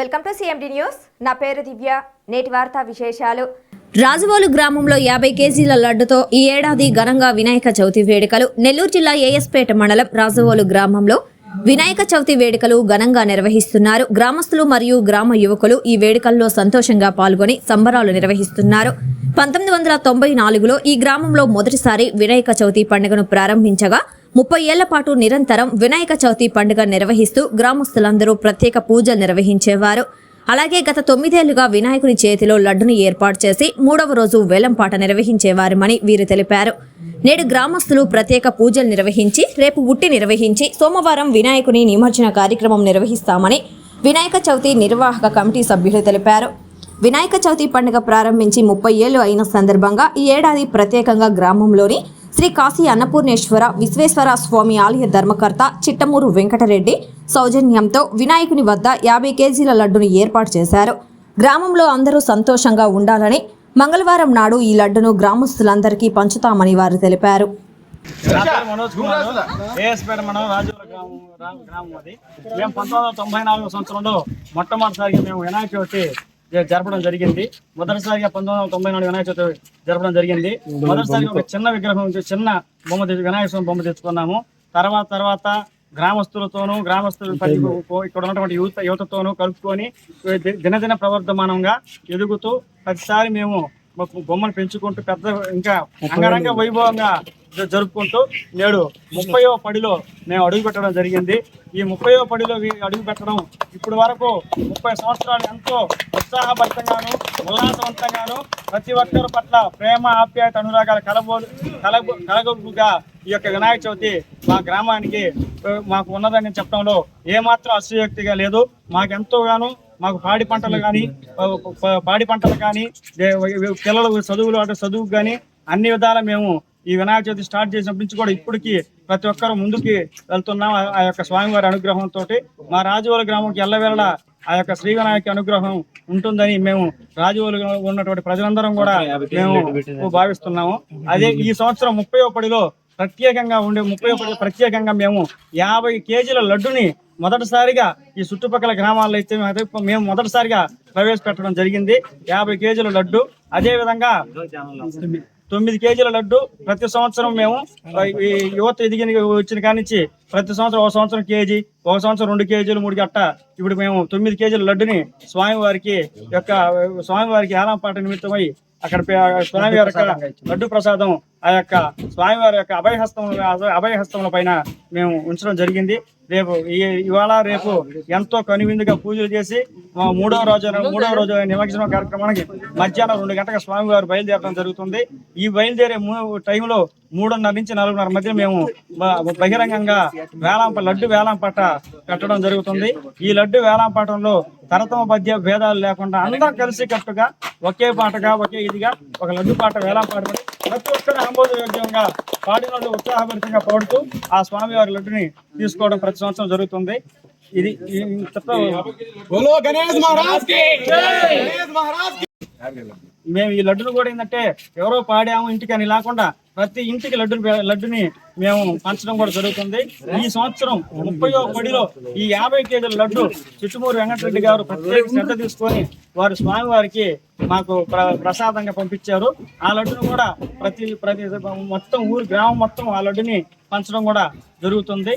Welcome to CMD news. నా పేరు దివ్య. నేటి వార్తా విశేషాలు. రాజవోలు గ్రామంలో యాభై కేజీల లడ్డుతో ఈ ఏడాది ఘనంగా వినాయక చవితి వేడుకలు. నెల్లూరు జిల్లా ఏఎస్పేట మండలం రాజవోలు గ్రామంలో వినాయక చవితి వేడుకలు ఘనంగా నిర్వహిస్తున్నారు. గ్రామస్తులు మరియు గ్రామ యువకులు ఈ వేడుకల్లో సంతోషంగా పాల్గొని సంబరాలు నిర్వహిస్తున్నారు. పంతొమ్మిది వందల తొంభై నాలుగులో ఈ గ్రామంలో మొదటిసారి వినాయక చవితి పండుగను ప్రారంభించగా ముప్పై ఏళ్ళ పాటు నిరంతరం వినాయక చవితి పండుగ నిర్వహిస్తూ గ్రామస్తులందరూ ప్రత్యేక పూజలు నిర్వహించేవారు. అలాగే గత తొమ్మిదేళ్ళుగా వినాయకుని చేతిలో లడ్డును ఏర్పాటు చేసి మూడవ రోజు వేలంపాట నిర్వహించేవారమని వీరు తెలిపారు. నేడు గ్రామస్తులు ప్రత్యేక పూజలు నిర్వహించి రేపు ఉట్టి నిర్వహించి సోమవారం వినాయకుని నిమజ్జన కార్యక్రమం నిర్వహిస్తామని వినాయక చవితి నిర్వాహక కమిటీ సభ్యులు తెలిపారు. వినాయక చవితి పండుగ ప్రారంభించి ముప్పై ఏళ్ళు అయిన సందర్భంగా ఈ ఏడాది ప్రత్యేకంగా గ్రామంలోని శ్రీ కాశీ అన్నపూర్ణేశ్వర విశ్వేశ్వర స్వామి ఆలయ ధర్మకర్త చిట్టమూరు వెంకటరెడ్డి సౌజన్యంతో వినాయకుని వద్ద యాభై కేజీల లడ్డును ఏర్పాటు చేశారు. గ్రామంలో అందరూ సంతోషంగా ఉండాలని మంగళవారం నాడు ఈ లడ్డును గ్రామస్తులందరికీ పంచుతామని వారు తెలిపారు. మనోజ్ కుమార్ ఏఎస్పేట రాజుల గ్రామం గ్రామం అది. మేము పంతొమ్మిది వందల తొంభై నాలుగు సంవత్సరంలో మొట్టమొదటిసారిగా మేము వినాయక చవితి జరపడం జరిగింది. మొదటిసారిగా పంతొమ్మిది వందల తొంభై నాలుగు వినాయక చవితి జరపడం జరిగింది. మొదటిసారిగా ఒక చిన్న విగ్రహం చిన్న బొమ్మ వినాయక స్వామి బొమ్మ తెచ్చుకున్నాము. తర్వాత తర్వాత గ్రామస్తులతోనూ గ్రామస్తులు ఇక్కడ ఉన్నటువంటి యువత యువతతోనూ కలుపుకొని దినదిన ప్రవర్ధమానంగా ఎదుగుతూ ప్రతిసారి మేము మాకు బొమ్మను పెంచుకుంటూ పెద్ద ఇంకా అంగరంగ వైభవంగా జరుపుకుంటూ నేడు ముప్పయో పడిలో మేము అడుగు పెట్టడం జరిగింది. ఈ ముప్పయో పడిలో అడుగు పెట్టడం ఇప్పటి వరకు ముప్పై సంవత్సరాలు ఎంతో ఉత్సాహభరితంగాను ఉల్లాసవంతంగాను ప్రతి ఒక్కరి పట్ల ప్రేమ ఆప్యాయత అనురాగాలు కలబో కలబో కలగొప్పుగా ఈ యొక్క వినాయక చవితి మా గ్రామానికి మాకు ఉన్నదని చెప్పడంలో ఏమాత్రం అసూయక్తిగా లేదు. మాకెంతోగాను మాకు పాడి పంటలు కానీ పాడి పంటలు కానీ పిల్లలు చదువులు అంటే చదువుకు కానీ అన్ని విధాలా మేము ఈ వినాయక చవితి స్టార్ట్ చేసినప్పటి నుంచి కూడా ఇప్పటికి ప్రతి ఒక్కరు ముందుకి వెళ్తున్నాం. ఆ- యొక్క స్వామివారి అనుగ్రహంతో మా రాజవోలు గ్రామంకి ఎల్లవేళ ఆ యొక్క శ్రీ వినాయక అనుగ్రహం ఉంటుందని మేము రాజవోలులో ఉన్నటువంటి ప్రజలందరం కూడా మేము భావిస్తున్నాము. అదే ఈ సంవత్సరం ముప్పై పడిలో ప్రత్యేకంగా ఉండే ముప్పై పడి ప్రత్యేకంగా మేము యాభై కేజీల లడ్డుని మొదటిసారిగా ఈ చుట్టుపక్కల గ్రామాల్లో అయితే మేము మొదటిసారిగా ప్రవేశపెట్టడం జరిగింది. యాభై కేజీల లడ్డు. అదే విధంగా తొమ్మిది కేజీల లడ్డు ప్రతి సంవత్సరం మేము ఈ యువత ఎదిగిన వచ్చిన కానించి ప్రతి సంవత్సరం ఒక సంవత్సరం కేజీ ఒక సంవత్సరం రెండు కేజీలు మూడు గట్ట. ఇప్పుడు మేము తొమ్మిది కేజీల లడ్డుని స్వామివారికి యొక్క స్వామివారికి ఏలాంపాట నిమిత్తమై అక్కడ స్వామి స్వామివారి యొక్క లడ్డు ప్రసాదం ఆ యొక్క స్వామివారి యొక్క అభయహస్తం అభయహస్తముల పైన మేము ఉంచడం జరిగింది. రేపు ఈ- ఇవాళ రేపు ఎంతో కనువిందుగా పూజలు చేసి మూడవ రోజు మూడవ రోజు నిమజ్జనం కార్యక్రమానికి మధ్యాహ్నం రెండు గంటలకు స్వామివారు బయలుదేరడం జరుగుతుంది. ఈ బయలుదేరే టైంలో మూడున్నర నుంచి నాలుగున్నర మధ్య మేము బహిరంగంగా వేలాంప లడ్డు వేలాంపాట కట్టడం జరుగుతుంది. ఈ లడ్డు వేలాంపాటంలో తరతమ మధ్య భేదాలు లేకుండా అందరం కలిసి కట్టుగా ఒకే పాటగా ఒకే ఇదిగా ఒక లడ్డు పాట వేలాంపాట ప్రతి ఒక్కరు ఆమోదయోగ్యంగా పాడినోళ్ళు ఉత్సాహభరితంగా పాడుతూ ఆ స్వామివారి లడ్డుని తీసుకోవడం ప్రతి సంవత్సరం జరుగుతుంది. ఇది ఈ గణేష్ మేము ఈ లడ్డును కూడా ఏంటంటే ఎవరో పాడాము ఇంటికి అని లేకుండా ప్రతి ఇంటికి లడ్డు లడ్డుని మేము పంచడం కూడా జరుగుతుంది. ఈ సంవత్సరం ముప్పై పడిలో ఈ యాభై కేజీల లడ్డు చిట్టుమూరి వెంకటరెడ్డి గారు ప్రత్యేక శ్రద్ధ తీసుకొని వారు స్వామివారికి మాకు ప్రసాదంగా పంపించారు. ఆ లడ్డును కూడా ప్రతి ప్రతి మొత్తం ఊరు గ్రామం మొత్తం ఆ లడ్డుని పంచడం కూడా జరుగుతుంది.